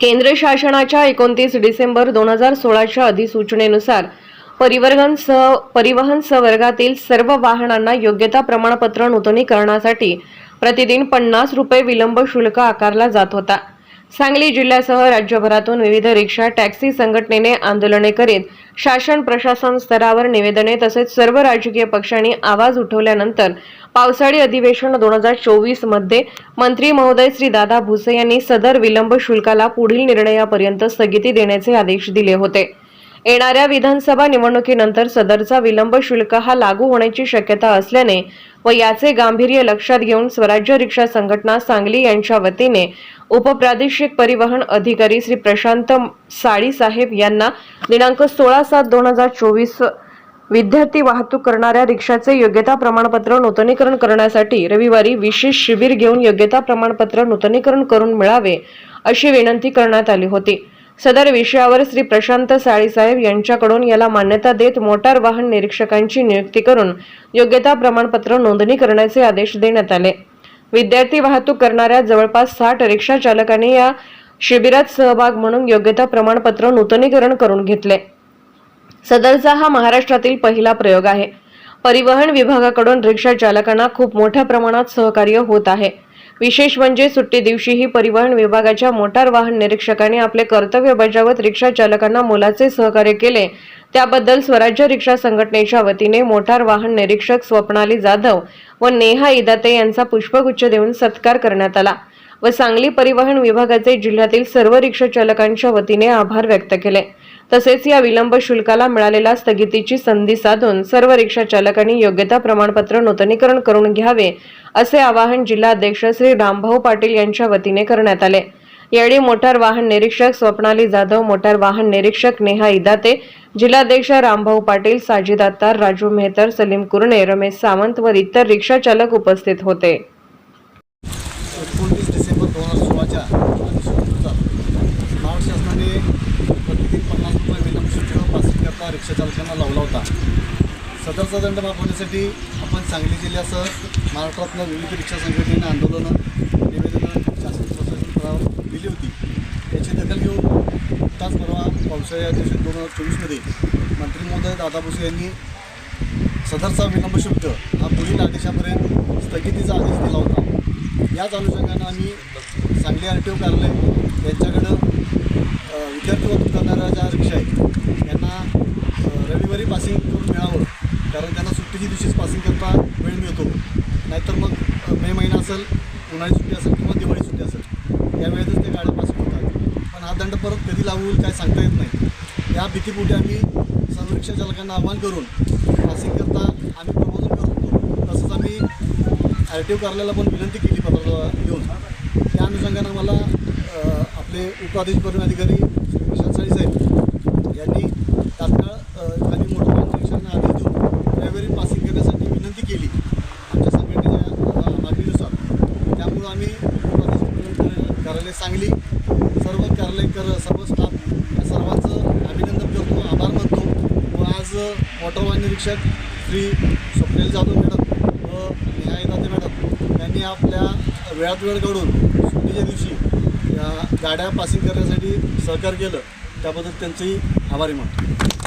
केंद्र शासनाच्या एकोणतीस डिसेंबर दोन हजार सोळाच्या अधिसूचनेनुसार परिवर्गन सह परिवहन संवर्गातील सर्व वाहनांना योग्यता प्रमाणपत्र नूतनीकरणासाठी प्रतिदिन पन्नास रुपये विलंब शुल्क आकारला जात होता. सांगली जिल्ह्यासह राज्यभरातून विविध रिक्षा टॅक्सी संघटनेने आंदोलने करीत शासन प्रशासन स्तरावर निवेदने तसेच सर्व राजकीय पक्षांनी आवाज उठवल्यानंतर पावसाळी अधिवेशन दोन हजार चोवीसमध्ये मंत्री महोदय श्री दादा भुसे यांनी सदर विलंब शुल्काला पुढील निर्णयापर्यंत स्थगिती देण्याचे आदेश दिले होते. येणाऱ्या विधानसभा निवडणुकीनंतर सदरचा विलंब शुल्क हा लागू होण्याची शक्यता असल्याने व याचे गांभीर्य लक्षात घेऊन स्वराज्य रिक्षा संघटना सांगली यांच्या वतीने उपप्रादेशिक परिवहन अधिकारी श्री प्रशांत साळीसाहेब यांना दिनांक सोळा सात दोन हजार चोवीस विद्यार्थी वाहतूक करणाऱ्या रिक्षाचे योग्यता प्रमाणपत्र नूतनीकरण करण्यासाठी रविवारी विशेष शिबिर घेऊन योग्यता प्रमाणपत्र नूतनीकरण करून मिळावे अशी विनंती करण्यात आली होती. सदर विषयावर श्री प्रशांत साळीसाहेब यांच्याकडून याला मान्यता देत मोटार वाहन निरीक्षकांची नियुक्ती करून योग्यता प्रमाणपत्र नोंदणी करण्याचे आदेश देण्यात आले. विद्यार्थी वाहतूक करणाऱ्या जवळपास साठ रिक्षा चालकांनी या शिबिरात सहभाग म्हणून योग्यता प्रमाणपत्र नूतनीकरण करून घेतले. सदरचा हा महाराष्ट्रातील पहिला प्रयोग आहे. परिवहन विभागाकडून रिक्षा चालकांना खूप मोठ्या प्रमाणात सहकार्य होत आहे. विशेष म्हणजे सुट्टी दिवशीही परिवहन विभागाच्या मोटार वाहन निरीक्षकांनी आपले कर्तव्य बजावत रिक्षा चालकांना मोलाचे सहकार्य केले. त्याबद्दल स्वराज्य रिक्षा संघटनेच्या वतीने मोटार वाहन निरीक्षक स्वप्नाली जाधव व नेहा इदाते यांचा पुष्पगुच्छ देऊन सत्कार करण्यात आला व सांगली परिवहन विभागाचे जिल्ह्यातील सर्व रिक्षा चालकांच्या वतीने आभार व्यक्त केले. तसेच या विलंब शुल्काला मिळालेल्या स्थगितीची संधी साधून सर्व रिक्षा चालकांनी योग्यता प्रमाणपत्र नूतनीकरण करून घ्यावे असे आवाहन जिल्हाध्यक्ष श्री रामभाऊ पाटील यांच्या वतीने करण्यात आले. यावेळी मोटार वाहन निरीक्षक स्वप्नाली जाधव मोटार वाहन निरीक्षक नेहा इदाते जिल्हाध्यक्ष रामभाऊ पाटील साजिद अत्तार राजू मेहतर सलीम कुरणे रमेश सावंत व इतर रिक्षा चालक उपस्थित होते एकोणतीस डिसेंबर दोन हजार सोळाच्या अधिसूचनेनुसार महाराष्ट्र शासनाने प्रतिदिन पन्नास रुपये विलंब शुल्क पासिंगकरता रिक्षा चालकांना लावला होता. सदरचा दंड माफ होण्यासाठी आपण सांगली जिल्ह्यासह महाराष्ट्रातल्या विविध रिक्षा संघटनेने आंदोलनं निवेदनं शासन प्रशासन दिली होती. याची दखल घेऊन ताच परवा पावसाळी अधिवेशन दोन हजार चोवीसमध्ये मंत्री महोदय दादा भुसे यांनी सदरचा विलंब शुल्क हा पुढील आदेशापर्यंत स्थगितीचा आदेश दिला होता. याच अनुषंगानं आम्ही सांगली आर टी ओ कार्यालय यांच्याकडं विद्यार्थी वाहतूक करणाऱ्या ज्या रिक्षा आहेत पासिंग करून मिळावं. कारण त्यांना सुट्टीच्या दिवशीच पासिंग करता वेळ मिळतो. नाहीतर मग मे महिना असेल उन्हाळी सुट्टी असेल किंवा दिवाळी सुट्टी असेल यावेळेतच ते गाड्या पासिंग होतात. पण हा दंड परत कधी लागू होईल काय सांगता येत नाही. या भीतीपोटी आम्ही सर्व रिक्षा चालकांना आव्हान करून पासिंग करता आम्ही प्रबोधन करत होतो तसंच आम्ही आर टी ओ कार्यालयाला पण विनंती केली पत्र घेऊन. त्या अनुषंगानं मला आपले उपअधीक्षक अधिकारी साहेब यांनी तात्काळ अ, खाली मोटर वाहन निरीक्षकांना आदेश देऊन रविवारी पासिंग करण्यासाठी विनंती केली आमच्या संघटनेच्या अ, मागणीनुसार त्यामुळं आम्ही कार्यालय सांगली सर्व कार्यालय कर सर्व स्टाफ या सर्वांचं अभिनंदन करतो आभार मानतो. व आज वॉटर वाहन निरीक्षक श्री स्वप्नील जाधव मॅडम व न्यायदाते मॅडम यांनी आपल्या वेळात वेळ काढून सुट्टीच्या दिवशी या गाड्या पासिंग करण्यासाठी सहकार्य केलं. त्याबद्दल त्यांचंही आभारी मानतो.